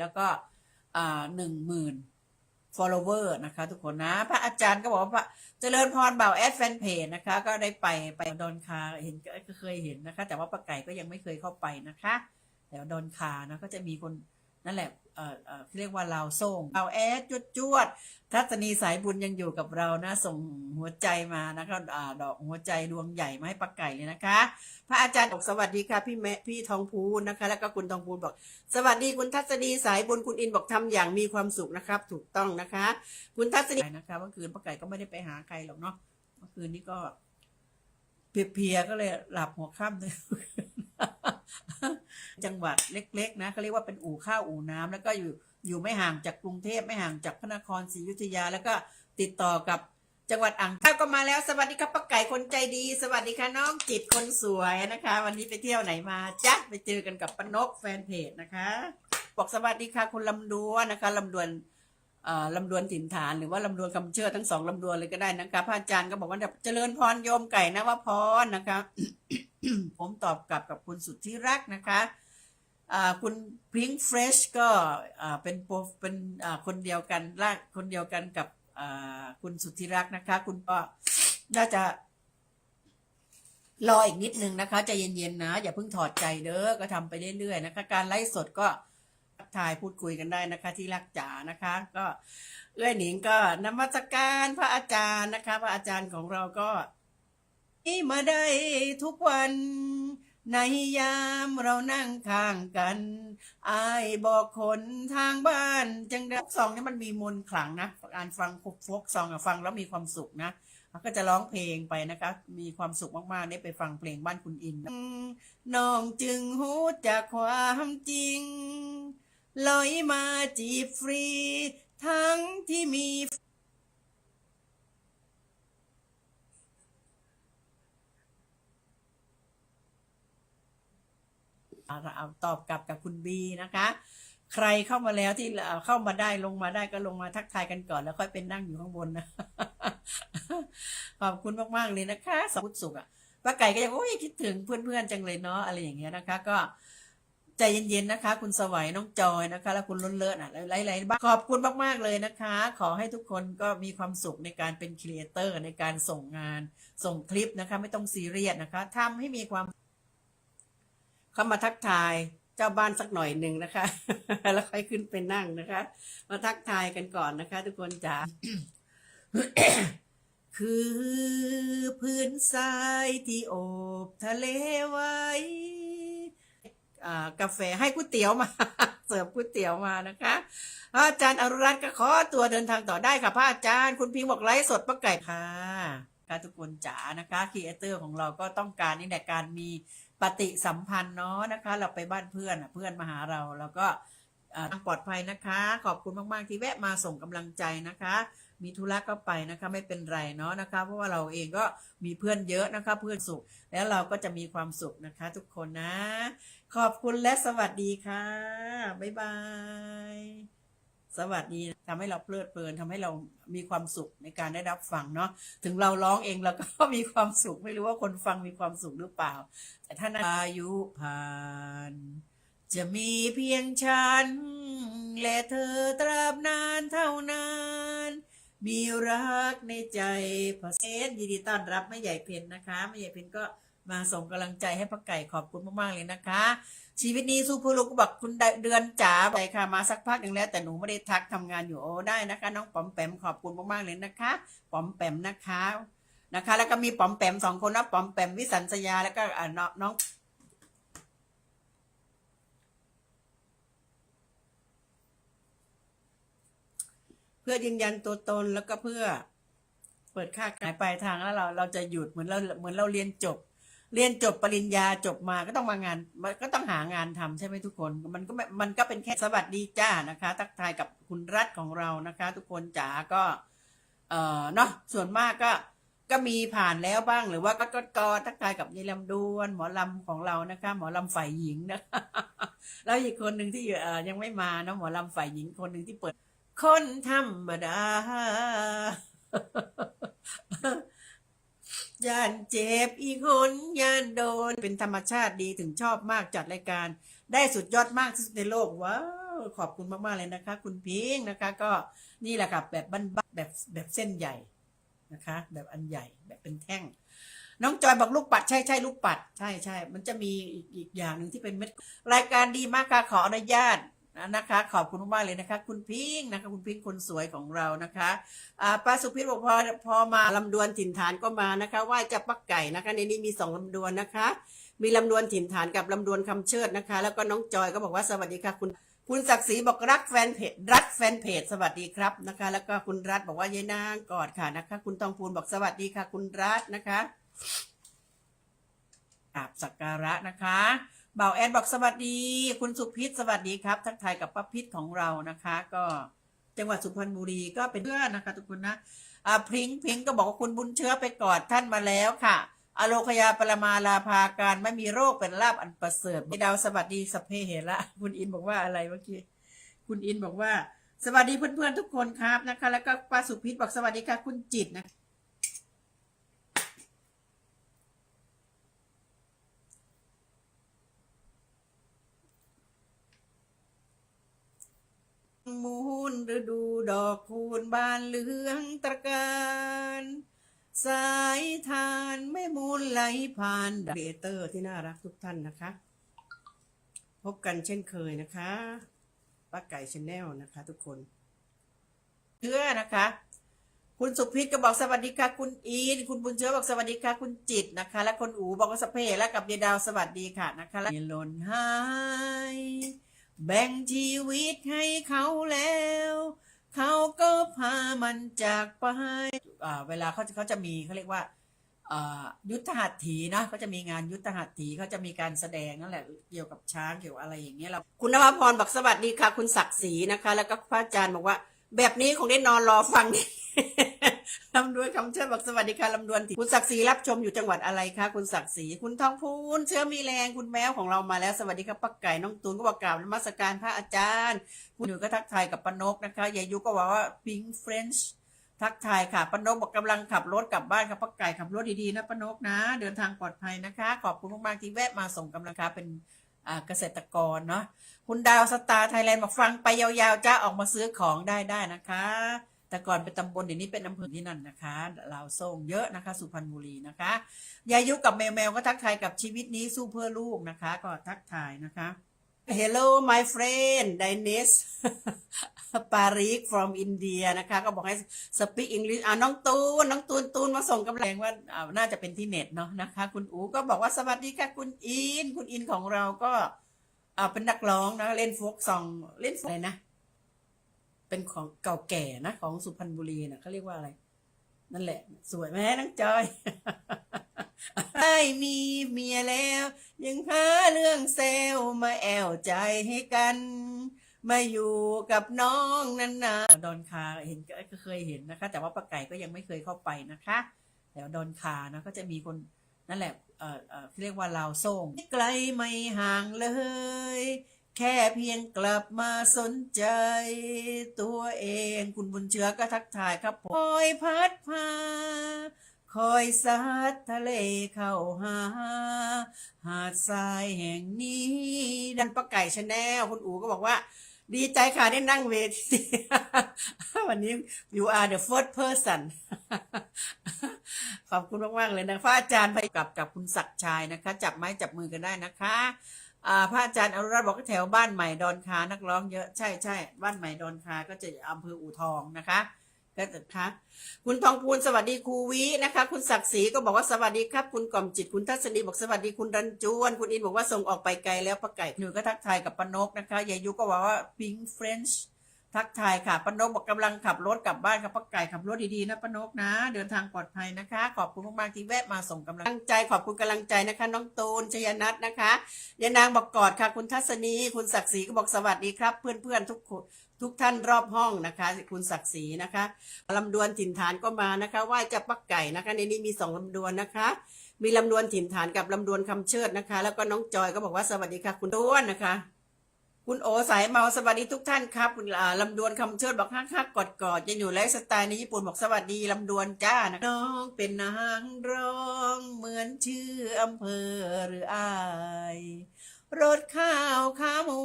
แล้วก็หนึ่งหมื่น follower นะคะทุกคนนะ พระอาจารย์ก็บอกว่าพระเจริญพรเบ่าวแอดแฟนเพจนะคะ ก็ได้ไปไปดอนคาเห็นก็เคยเห็นนะคะ แต่ว่าป้าไก่ก็ยังไม่เคยเข้าไปนะคะ แต่ว่าดอนคานะก็จะมีคน นั่นแหละเอ่อเอ่อเรียกว่าลาส่งเบ่าแอดจวดจวดทัศนีสายบุญยังอยู่กับเรานะ ส่งหัวใจมานะคะอ่าดอกหัวใจดวงใหญ่มาให้ป้าไก่เลยนะคะ พระอาจารย์บอกสวัสดีค่ะพี่แม่พี่ทองพูนนะคะ แล้วก็คุณทองพูนบอก สวัสดีคุณทัศนีสายบุญคุณอินบอกทำอย่างมีความสุขนะครับ ถูกต้องนะคะ คุณทัศนีนะคะเมื่อคืนป้าไก่ก็ไม่ได้ไปหาใครหรอกเนาะเมื่อคืนนี้ก็เพลียๆก็เลยหลับหัวค่ำเลย จังหวัดเล็กๆนะเขาเรียกว่าเป็นอู่ข้าวอู่น้ำแล้วก็อยู่อยู่ไม่ห่างจากกรุงเทพไม่ห่างจากพระนครศรีอยุธยา แล้วก็ติดต่อกับจังหวัดอ่างทองก็มาแล้ว สวัสดีครับป้าไก่คนใจดี สวัสดีค่ะน้องจิตคนสวยนะคะ วันนี้ไปเที่ยวไหนมาจ๊ะไปเจอกันกับป้านกแฟนเพจนะคะบอกสวัสดีค่ะคุณลำดวนนะคะลำดวนอ่อลำดวนถิ่นฐานหรือว่าลำดวนคำเชื่อทั้งสองลำดวนเลยก็ได้นะคะพระอาจารย์ก็บอกว่าเจริญพรโยมไก่นะว่าพรนะคะ ผมตอบกลับกับคุณสุดที่รักนะคะ คุณพิงเฟรชก็เป็นเป็นคนเดียวกันลากคนเดียวกันกับคุณสุดที่รักนะคะ คุณก็น่าจะ รออีกนิดนึงนะคะใจเย็นๆนะ อย่าเพิ่งถอดใจเด้อก็ทำไปเรื่อยๆนะคะ การไลฟ์สดก็ทักทายพูดคุยกันได้นะคะ ที่รักจ๋านะคะ ก็เอื้อยหนิงก็นมัสการพระอาจารย์นะคะ พระอาจารย์ของเราก็นี่มาได้ทุกวัน ในยามเรานั่งข้างกันอายบอกคนทางบ้าน จังได้ฟกซองนี่มันมีมนต์ขลังนะการฟังฟกซองอะฟังแล้วมีความสุขนะก็จะร้องเพลงไปนะคะ มีความสุขมากๆได้ไปฟังเพลงบ้านคุณอินนะน้องจึงหูจากความจริงลอยมาจีบฟรี ทั้งที่มี เอาตอบกลับกับคุณบีนะคะ ใครเข้ามาแล้วที่เข้ามาได้ลงมาได้ก็ลงมาทักทายกันก่อนแล้วค่อยเป็นนั่งอยู่ข้างบนนะขอบคุณมากๆเลยนะคะสมุทสุขอะป้าไก่ก็ยังโอ้ยคิดถึงเพื่อนๆจังเลยเนาะอะไรอย่างเงี้ยนะคะ ก็ใจเย็นๆนะคะ คุณสวัยน้องจอยนะคะ แล้วคุณล้นเลิศอะหลายๆบ้างขอบคุณมากๆเลยนะคะ ขอให้ทุกคนก็มีความสุขในการเป็นครีเอเตอร์ในการส่งงานส่งคลิปนะคะ ไม่ต้องซีเรียสนะคะทำให้มีความ เข้ามาทักทายเจ้าบ้านสักหน่อยหนึ่งนะคะ แล้วค่อยขึ้นไปนั่งนะคะ มาทักทายกันก่อนนะคะ ทุกคนจ๋าคือพื้นทรายที่โอบทะเลไว้กาแฟให้ก๋วยเตี๋ยวมา เสิร์ฟก๋วยเตี๋ยวมานะคะอาจารย์อรุรัตน์ก็ขอตัวเดินทางต่อได้ค่ะพระอาจารย์ คุณพิงค์บอกไลฟ์สดป้าไก่ค่ะ คะทุกคนจ๋านะคะครีเอเตอร์ของเราก็ต้องการนี่แหละการมีปฏิสัมพันธ์เนาะนะคะ เราไปบ้านเพื่อนเพื่อนมาหาเราแล้วก็ปลอดภัยนะคะ ขอบคุณมาก ๆ ที่แวะมาส่งกำลังใจนะคะ มีธุระก็ไปนะคะไม่เป็นไรเนาะนะคะ เพราะว่าเราเองก็มีเพื่อนเยอะนะคะ เพื่อนสุขแล้วเราก็จะมีความสุขนะคะ ทุกคนนะ ขอบคุณและสวัสดีค่ะ บ๊ายบาย สวัสดีทำให้เราเพลิดเพลินทำให้เรามีความสุขในการได้รับฟังเนาะถึงเราร้องเองเราก็มีความสุขไม่รู้ว่าคนฟังมีความสุขหรือเปล่า แต่ถ้านอายุผ่าน จะมีเพียงฉัน และเธอตราบนานเท่านานมีรักในใจพอเซนยินดีต้อนรับแม่ใหญ่เพนนะคะแม่ใหญ่เพนก็ มาส่งกำลังใจให้พักไก่ขอบคุณมากๆเลยนะคะ ชีวิตนี้สู้เพื่อลูกก็บอกคุณเดือนจ๋าไปค่ะมาสักพักหนึ่งแล้ว แต่หนูไม่ได้ทักทำงานอยู่โอ้ได้นะคะ น้องป๋อมแปมขอบคุณมากๆเลยนะคะป๋อมแปมนะคะนะคะ แล้วก็มีป๋อมแปมสองคนนะป๋อมแปมวิสัญสยาแล้วก็น้องน้องเพื่อยืนยันตัวตนแล้วก็เพื่อ เปิดค่าขายปลายทางแล้วเราเราจะหยุดเหมือนเราเหมือนเราเรียนจบ เรียนจบปริญญาจบมาก็ต้องมางานมันก็ต้องหางานทำใช่ไหมทุกคน มันก็มันก็เป็นแค่สวัสดีจ้านะคะ ทักทายกับคุณรัฐของเรานะคะ ทุกคนจ๋าก็ เอ่อเนาะส่วนมากก็ก็มีผ่านแล้วบ้างหรือว่าก็ก็กทักทายกับยายลำดวน หมอลำของเรานะคะ หมอลำฝ่ายหญิงนะคะแล้วอีกคนหนึ่งที่เอ่ยังไม่มานะหมอลำฝ่ายหญิงคนหนึ่งที่เปิด คนธรรมดา ย่านเจ็บอีกคนย่านโดนเป็นธรรมชาติดีถึงชอบมากจัดรายการ ได้สุดยอดมากที่สุดในโลกว้าวขอบคุณมากๆเลยนะคะ คุณพิงค์นะคะ ก็นี่แหละค่ะแบบบ้านๆแบบแบบเส้นใหญ่นะคะ แบบอันใหญ่แบบเป็นแท่ง น้องจอยบอกลูกปัดใช่ใช่ลูกปัด ใช่ใช่มันจะมีอีกอีกอย่างหนึ่งที่เป็นเม็ดรายการดีมากค่ะขออนุญาต นะคะ ขอบคุณมากเลยนะคะ คุณพิงค์นะคะ คุณพิงค์คนสวยของเรานะคะอ่าป้าสุพิษบอกพอพอมาลำดวนถิ่นฐานก็มานะคะไหว้เจะปักไก่นะคะ ในนี้มีสองลำดวนนะคะ มีลำดวนถิ่นฐานกับลำดวนคำเชิดนะคะ แล้วก็น้องจอยก็บอกว่าสวัสดีค่ะคุณคุณศักดิ์ศรีบอกรักแฟนเพจรักแฟนเพจสวัสดีครับนะคะ แล้วก็คุณรัฐบอกว่ายายนางกอดค่ะนะคะ คุณทองพูนบอกสวัสดีค่ะ คุณรัฐนะคะกราบสักการะนะคะ เบาแอนบอกสวัสดี คุณสุพิษสวัสดีครับ ทักทายกับป้าพิษของเรานะคะ ก็จังหวัดสุพรรณบุรีก็เป็นเพื่อนนะคะทุกคนนะอ่าพริงพริงก็บอกว่าคุณบุญเชื้อไปกอดท่านมาแล้วค่ะ อโลคยาปรมาลาภาการไม่มีโรคเป็นลาบอันประเสริฐพี่ดาวสวัสดีสพเพเหระคุณอินบอกว่าอะไรเมื่อกี้คุณอินบอกว่า สวัสดีเพื่อนๆทุกคนครับนะคะ แล้วก็ป้าสุพิษบอกสวัสดีค่ะคุณจิตนะมูล ฤดูดอกคูณบานเหลืองตระการสายทานไม่มูลไหลผ่านเบเตอร์ที่น่ารักทุกท่านนะคะ พบกันเช่นเคยนะคะป้าไก่ชาแนลนะคะ ทุกคนเชื่อนะคะ คุณสุพิษก็บอกสวัสดีค่ะ คุณอีนคุณบุญเชื้อบอกสวัสดีค่ะ คุณจิตนะคะ และคนอูบอกว่าสเพและกับยายดาวสวัสดีค่ะนะคะและหล่นหาย แบ่งชีวิตให้เขาแล้ว เขาก็พามันจากไปเวลาเขาเขาจะมีเขาเรียกว่ายุทธหัตถีนะเขาจะมีงานยุทธหัตถีเขาจะมีการแสดงนั่นแหละเกี่ยวกับช้างเกี่ยวกับอะไรอย่างเงี้ยเราคุณนภพรบอกสวัสดีค่ะ คุณศักดิ์ศรีนะคะ แล้วก็พระอาจารย์บอกว่า แบบนี้คงได้นอนรอฟัง ลำดวนคำเชิญบอกสวัสดีค่ะลำดวนถิ่คุณศักดิ์ศรีรับชมอยู่จังหวัดอะไรคะคุณศักดิ์ศรีคุณทองพูนเชื้อมีแรงคุณแมวของเรามาแล้วสวัสดีครับปักไก่น้องตูนก็บอกกล่าวนมัสการพระอาจารย์ คุณหนูก็ทักทายกับปนกนะคะยายยุก็บอกว่าพิงเฟรนช์ทักทายค่ะปนกบอกกำลังขับรถกลับบ้านครับปักไก่ขับรถดีๆนะปนกนะ เดินทางปลอดภัยนะคะ ขอบคุณมากๆที่แวะมาส่งกำลังใจเป็นเกษตรกรเนาะคุณดาวสตาร์ไทยแลนด์บอกฟังไปยาวๆจ้าออกมาซื้อของได้ได้นะคะ แต่ก่อนเป็นตำบลเดี๋ยวนี้เป็นอำเภอที่นั่นนะคะลาวส่งเยอะนะคะ สุพรรณบุรีนะคะยายุกับแมวแมวก็ทักทายกับชีวิตนี้สู้เพื่อลูกนะคะ ก็ทักทายนะคะ Hello my friend Dines ปาริก from India นะคะ ก็บอกให้ speak English อ่าน้องตูน น้องตูนตูนมาส่งกำลังว่าอ่าน่าจะเป็นที่เน็ตเนาะนะคะ คุณอูก็บอกว่าสวัสดีค่ะคุณอิน คุณอินของเราก็อ่าเป็นนักร้องนะ เล่นโฟกซอง เล่นอะไรนะ เป็นของเก่าแก่นะ ของสุพรรณบุรีนะเขาเรียกว่าอะไร นั่นแหละ สวยไหมน้องจอยไม่มีเมียแล้ว ยังหาเรื่องเซลมาแอวใจให้กัน มาอยู่กับน้องนั่นนะดอนคาเห็นก็เคยเห็นนะคะ แต่ว่าป้าไก่ก็ยังไม่เคยเข้าไปนะคะแถวดอนคานะก็จะมีคนนั่นแหละเอ่อเอ่อเรียกว่าลาวส่งไกลไม่ห่างเลย แค่เพียงกลับมาสนใจ ตัวเองคุณบุญเชื้อก็ทักทายครับผมคอยพัดพา คอยซัดทะเลเข้าหา หาดทรายแห่งนี้ ดันป้าไก่ชาแนลคุณอู๋ก็บอกว่า ดีใจค่ะได้นั่งเวทีวันนี้ you are the first person ขอบคุณมาก ๆ เลยนะพระอาจารย์ไปกับกับคุณศักดิ์ชายนะคะ จับไม้จับมือกันได้นะคะ อ่าพระอาจารย์อนุรัตน์บอกแถวบ้านใหม่ดอนคานักร้องเยอะใช่ใช่บ้านใหม่ดอนคาก็จะอำเภออู่ทองนะคะก็จะคะคุณทองพูนสวัสดีครูวินะคะ คุณศักดิ์ศรีก็บอกว่าสวัสดีครับ คุณกล่อมจิตคุณทัศนีบอกสวัสดีคุณรันจวน คุณอินบอกว่าส่งออกไปไกลแล้วปะไก่หนูก็ทักทายกับปนกนะคะยายยุก็บอกว่าพิงเฟรนช์ ทักทายค่ะปนกบอกกำลังขับรถกลับบ้านครับป้าไก่ขับรถดีๆนะปนกนะ เดินทางปลอดภัยนะคะ ขอบคุณมากๆที่แวะมาส่งกำลังใจ ขอบคุณกำลังใจนะคะ น้องตูนชยนัทนะคะยานางบอกกอดค่ะ คุณทัศนีคุณศักดิ์ศรีก็บอกสวัสดีครับ เพื่อนๆทุกคนทุกท่านรอบห้องนะคะ คุณศักดิ์ศรีนะคะลำดวนถิ่นฐานก็มานะคะไหว้จะปักไก่นะคะ ในนี้มีสองลำดวนนะคะ มีลำดวนถิ่นฐานกับลำดวนคำเชิดนะคะ แล้วก็น้องจอยก็บอกว่าสวัสดีค่ะ คุณต้วนนะคะ คุณโอสายเมาสวัสดีทุกท่านครับคุณลำดวนคำเชิดบอกฮักฮักกอดกอดจะอยู่ไลฟ์สไตล์ในญี่ปุ่นบอกสวัสดีลำดวนจ้านะน้องเป็นนางร้องเหมือนชื่ออำเภอหรืออายรถข้าวขาหมู